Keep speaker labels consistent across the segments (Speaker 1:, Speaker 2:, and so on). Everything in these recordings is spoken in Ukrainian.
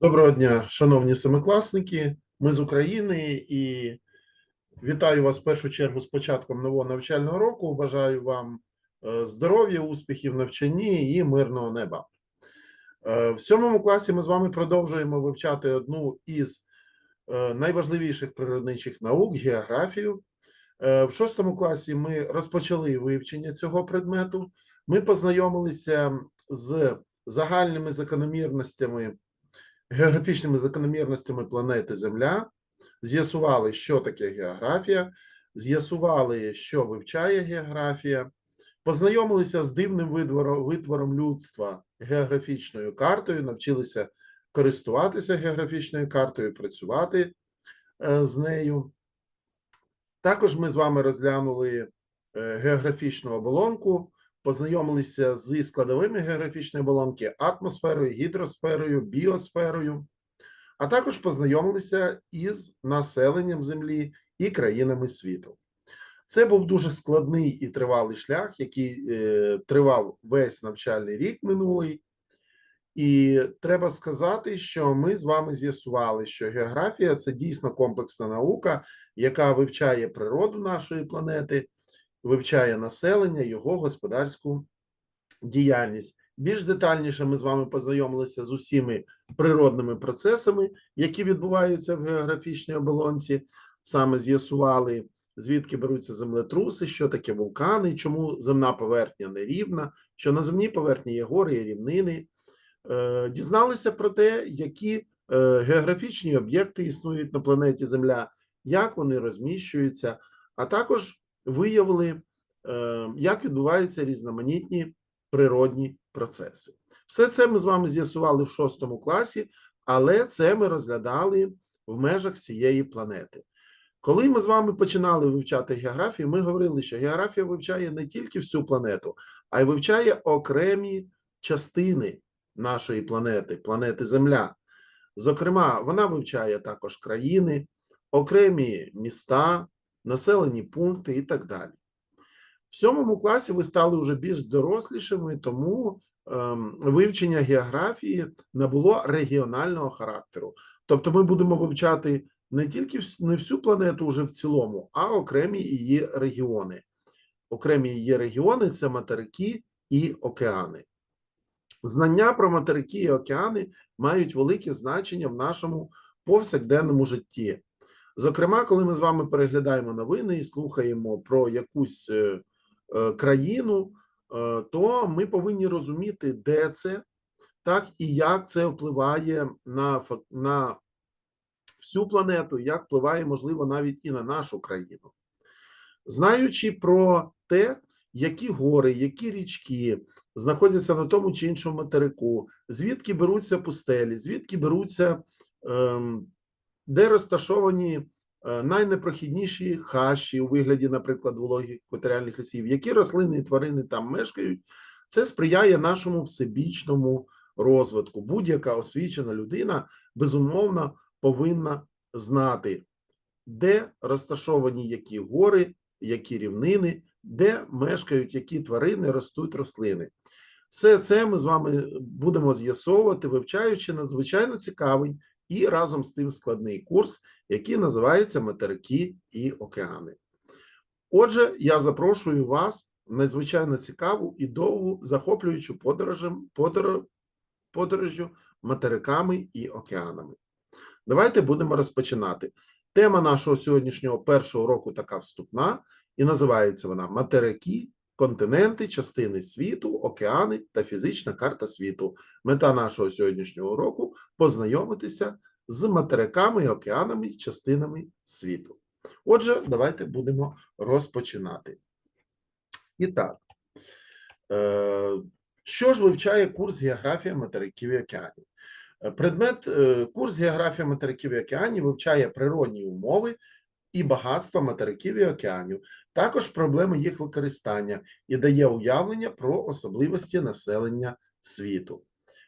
Speaker 1: Доброго дня, шановні семикласники. Ми з України і вітаю вас в першу чергу з початком нового навчального року. Бажаю вам е, здоров'я, успіхів в навчанні і мирного неба. Е, В сьомому класі ми з вами продовжуємо вивчати одну із е, найважливіших природничих наук географію. В шостому класі ми розпочали вивчення цього предмету. Ми познайомилися з загальними закономірностями географічними закономірностями планети Земля, з'ясували, що таке географія, з'ясували, що вивчає географія, познайомилися з дивним витвором, людства географічною картою, навчилися користуватися географічною картою, працювати е, з нею. Також ми з вами розглянули е, географічну оболонку, познайомилися зі складовими географічної оболонки, атмосферою, гідросферою, біосферою, а також познайомилися із населенням Землі і країнами світу. Це був дуже складний і тривалий шлях, який е, тривав весь навчальний рік минулий. І треба сказати, що ми з вами з'ясували, що географія це дійсно комплексна наука, яка вивчає природу нашої планети, вивчає населення, його господарську діяльність. Більш детальніше ми з вами познайомилися з усіми природними процесами, які відбуваються в географічній оболонці. Саме з'ясували, звідки беруться землетруси, що таке вулкани, чому земна поверхня нерівна, що на земній поверхні є гори і рівнини. Е, Дізналися про те, які е, географічні об'єкти існують на планеті Земля, як вони розміщуються, а також виявили, е, як відбуваються різноманітні природні процеси. Все це ми з вами з'ясували в шостому класі, але це ми розглядали в межах всієї планети. Коли ми з вами починали вивчати географію, ми говорили, що географія вивчає не тільки всю планету, а й вивчає окремі частини нашої планети, планети Земля. Зокрема, вона вивчає також країни, окремі міста, населені пункти і так далі. В сьомому класі ви стали вже більш дорослішими, тому ем, вивчення географії набуло регіонального характеру. Тобто, ми будемо вивчати не тільки не всю планету вже в цілому, а окремі її регіони. Окремі її регіони це материки і океани. Знання про материки і океани мають велике значення в нашому повсякденному житті. Зокрема, коли ми з вами переглядаємо новини і слухаємо про якусь е, е, країну, е, то ми повинні розуміти, де це, так і як це впливає на, на всю планету, як впливає, можливо, навіть і на нашу країну. Знаючи про те, які гори, які річки знаходяться на тому чи іншому материку, звідки беруться пустелі, звідки беруться, ем, де розташовані е, найнепрохідніші хащі у вигляді, наприклад, вологих екваторіальних лісів, які рослини і тварини там мешкають, це сприяє нашому всебічному розвитку. Будь-яка освічена людина безумовно повинна знати, де розташовані які гори, які рівнини, де мешкають які тварини, ростуть рослини. Все це ми з вами будемо з'ясовувати, вивчаючи надзвичайно цікавий і разом з тим складний курс, який називається Материки і океани. Отже, я запрошую вас в надзвичайно цікаву і довгу захоплюючу подорожем, подоро- подорожжю материками і океанами. Давайте будемо розпочинати. Тема нашого сьогоднішнього першого року така вступна, і називається вона Материки, континенти, частини світу, океани та фізична карта світу. Мета нашого сьогоднішнього уроку познайомитися з материками і океанами, частинами світу. Отже, давайте будемо розпочинати. І так, е, що ж вивчає курс географія материків і океанів? Е, Предмет е, курс географія материків і океанів вивчає природні умови і багатства материків і океанів, також проблеми їх використання і дає уявлення про особливості населення світу.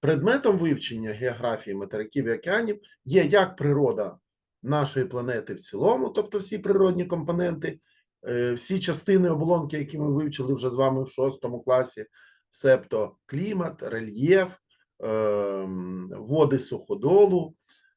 Speaker 1: Предметом вивчення географії материків і океанів є як природа нашої планети в цілому, тобто всі природні компоненти, е, всі частини оболонки, які ми вивчили вже з вами в шостому класі, себто клімат, рельєф, ем, води суходолу,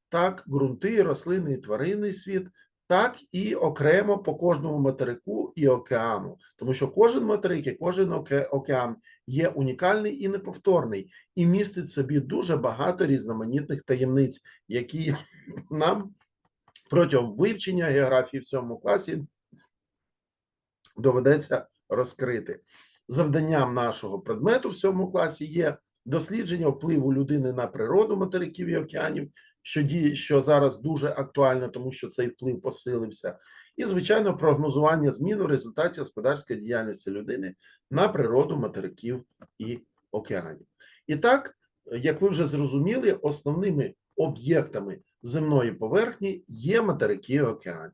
Speaker 1: так, ґрунти, рослинний і тваринний світ, так і окремо по кожному материку і океану, тому що кожен материк і кожен океан є унікальний і неповторний, і містить собі дуже багато різноманітних таємниць, які нам протягом вивчення географії в цьому класі доведеться розкрити. Завданням нашого предмету в цьому класі є дослідження впливу людини на природу материків і океанів, що діє, що зараз дуже актуально, тому що цей вплив посилився, і звичайно, прогнозування змін у результаті господарської діяльності людини на природу материків і океанів. І так, як ви вже зрозуміли, основними об'єктами земної поверхні є материки і океани.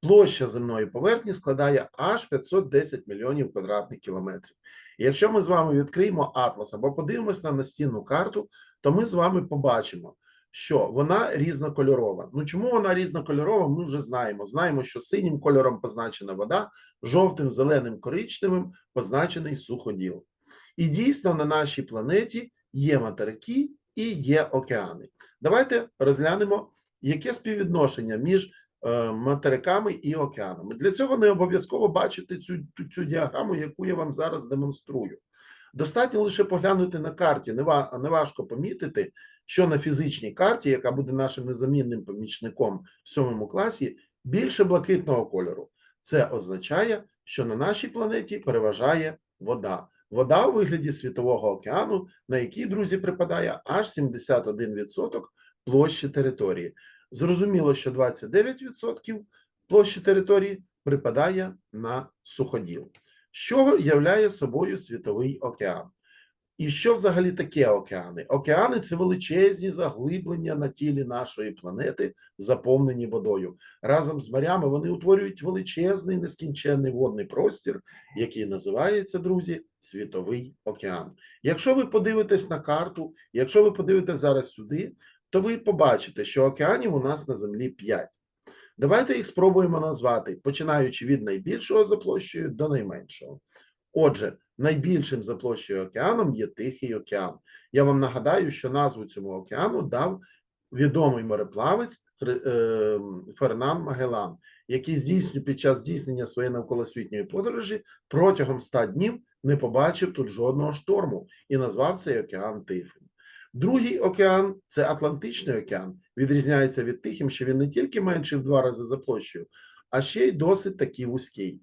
Speaker 1: Площа земної поверхні складає аж 510 мільйонів квадратних кілометрів. І якщо ми з вами відкриємо атлас або подивимось на настінну карту, то ми з вами побачимо, що вона різнокольорова. Ну чому вона різнокольорова? Ми вже знаємо. Знаємо, що синім кольором позначена вода, жовтим, зеленим, коричневим позначений суходіл. І дійсно на нашій планеті є материки і є океани. Давайте розглянемо, яке співвідношення між е, материками і океанами. Для цього не обов'язково бачити цю, цю, цю діаграму, яку я вам зараз демонструю. Достатньо лише поглянути на карті. Нева- Неважко помітити, що на фізичній карті, яка буде нашим незамінним помічником в сьомому класі, більше блакитного кольору. Це означає, що на нашій планеті переважає вода. Вода у вигляді світового океану, на який, друзі, припадає аж 71% площі території. Зрозуміло, що 29% площі території припадає на суходіл. Що являє собою світовий океан? І що взагалі таке океани? Океани це величезні заглиблення на тілі нашої планети, заповнені водою. Разом з морями вони утворюють величезний нескінченний водний простір, який називається, друзі, Світовий океан. Якщо ви подивитесь на карту, якщо ви подивитесь зараз сюди, то ви побачите, що океанів у нас на землі 5. Давайте їх спробуємо назвати, починаючи від найбільшого за площею до найменшого. Отже, найбільшим за площею океаном є Тихий океан. Я вам нагадаю, що назву цьому океану дав відомий мореплавець е, Фернан Магелан, який здійснює під час здійснення своєї навколосвітньої подорожі протягом 100 днів не побачив тут жодного шторму і назвав цей океан Тихим. Другий океан це Атлантичний океан. Відрізняється від Тихим, що він не тільки менший в два рази за площею, а ще й досить такий вузький.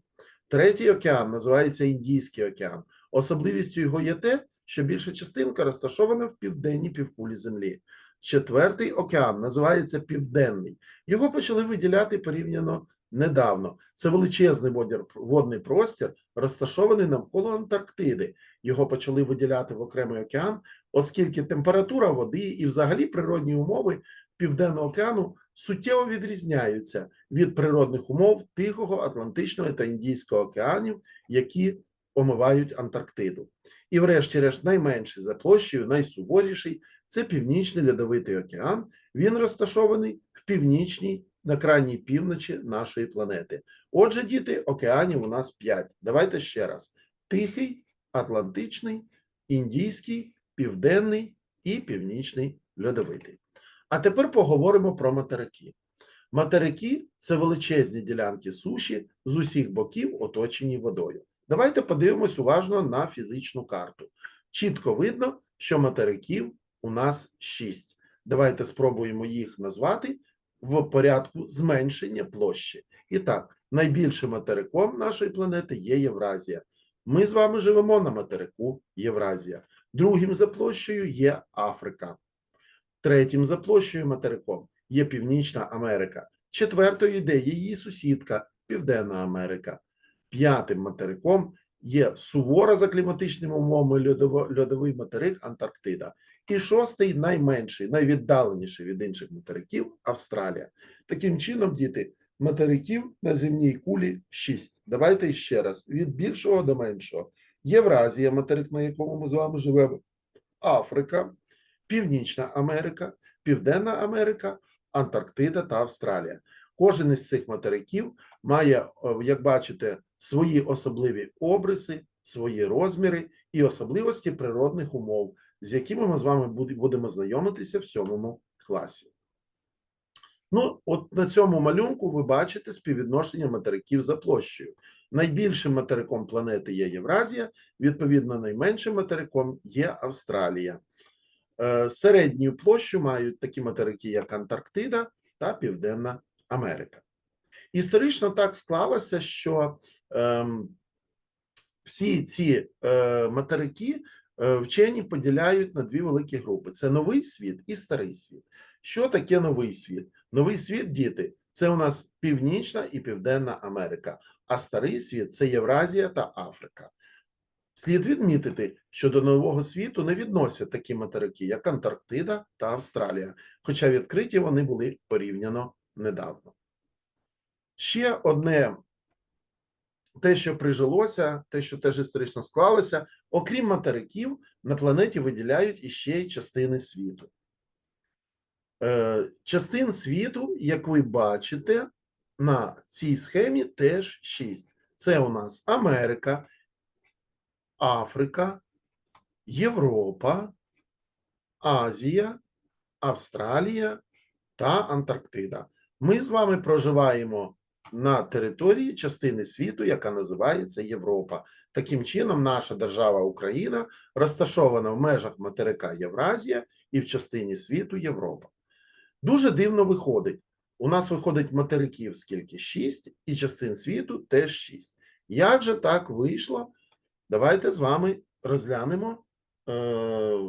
Speaker 1: Третій океан називається Індійський океан. Особливістю його є те, що більша частинка розташована в південній півкулі Землі. Четвертий океан називається Південний. Його почали виділяти порівняно недавно. Це величезний водний простір, розташований навколо Антарктиди. Його почали виділяти в окремий океан, оскільки температура води і взагалі природні умови Південного океану суттєво відрізняються від природних умов Тихого, Атлантичного та Індійського океанів, які омивають Антарктиду. І, врешті-решт, найменший за площею, найсуворіший це Північний Льодовитий океан. Він розташований в північній, на крайній півночі нашої планети. Отже, діти, океанів у нас п'ять. Давайте ще раз: Тихий, Атлантичний, Індійський, Південний і Північний Льодовитий. А тепер поговоримо про материки. Материки це величезні ділянки суші з усіх боків, оточені водою. Давайте подивимось уважно на фізичну карту. Чітко видно, що материків у нас шість. Давайте спробуємо їх назвати в порядку зменшення площі. І так, найбільшим материком нашої планети є Євразія. Ми з вами живемо на материку Євразія. Другим за площею є Африка. Третім за площею материком є Північна Америка. Четвертою йде її сусідка Південна Америка. П'ятим материком є сувора за кліматичними умовами льодовий материк Антарктида. І шостий найменший, найвіддаленіший від інших материків Австралія. Таким чином, діти, материків на земній кулі шість. Давайте ще раз: від більшого до меншого. Євразія, материк, на якому ми з вами живемо, Африка, Північна Америка, Південна Америка, Антарктида та Австралія. Кожен із цих материків має, як бачите, свої особливі обриси, свої розміри і особливості природних умов. з якими ми з вами будемо знайомитися в сьомому класі. Ну, от на цьому малюнку ви бачите співвідношення материків за площею. Найбільшим материком планети є Євразія, відповідно, найменшим материком є Австралія. Е, Середню площу мають такі материки, як Антарктида та Південна Америка. Історично так склалося, що всі ці е, материки е, вчені поділяють на дві великі групи: це новий світ і старий світ. Що таке новий світ? Новий світ, діти, це у нас Північна і Південна Америка, а старий світ це Євразія та Африка. Слід відмітити, що до нового світу не відносять такі материки, як Антарктида та Австралія, хоча відкриті вони були порівняно недавно. Ще одне те, що прижилося, те, що теж історично склалося, окрім материків, на планеті виділяють іще й частини світу. Е, Частин світу, як ви бачите, на цій схемі теж шість. Це у нас Америка, Африка, Європа, Азія, Австралія та Антарктида. Ми з вами проживаємо на території частини світу, яка називається Європа. Таким чином, наша держава Україна розташована в межах материка Євразія і в частині світу Європа. Дуже дивно виходить. У нас виходить материків скільки? Шість, і частин світу теж шість. Як же так вийшло? Давайте з вами розглянемо, е,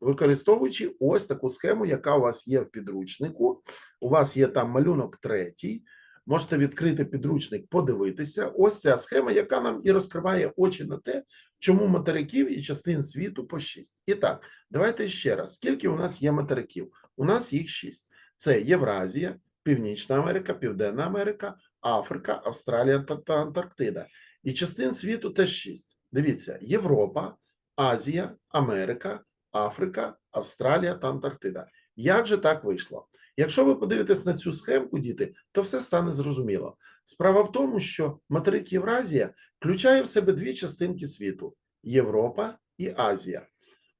Speaker 1: використовуючи ось таку схему, яка у вас є в підручнику. У вас є там малюнок третій. Можете відкрити підручник, подивитися. Ось ця схема, яка нам і розкриває очі на те, чому материків і частин світу по шість. І так, давайте ще раз. Скільки у нас є материків? У нас їх шість. Це Євразія, Північна Америка, Південна Америка, Африка, Австралія та, та Антарктида. І частин світу теж шість. Дивіться: Європа, Азія, Америка, Африка, Австралія та Антарктида. Як же так вийшло? Якщо ви подивитесь на цю схемку, діти, то все стане зрозуміло. Справа в тому, що материк Євразія включає в себе дві частинки світу: Європа і Азія.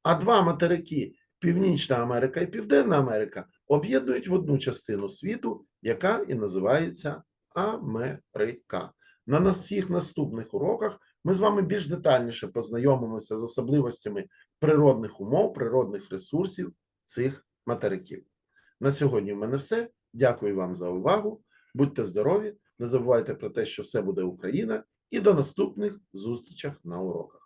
Speaker 1: А два материки Північна Америка і Південна Америка об'єднують в одну частину світу, яка і називається Америка. На всіх наступних уроках ми з вами більш детальніше познайомимося з особливостями природних умов, природних ресурсів цих материків. На сьогодні в мене все. Дякую вам за увагу. Будьте здорові, не забувайте про те, що все буде Україна, і до наступних зустрічей на уроках.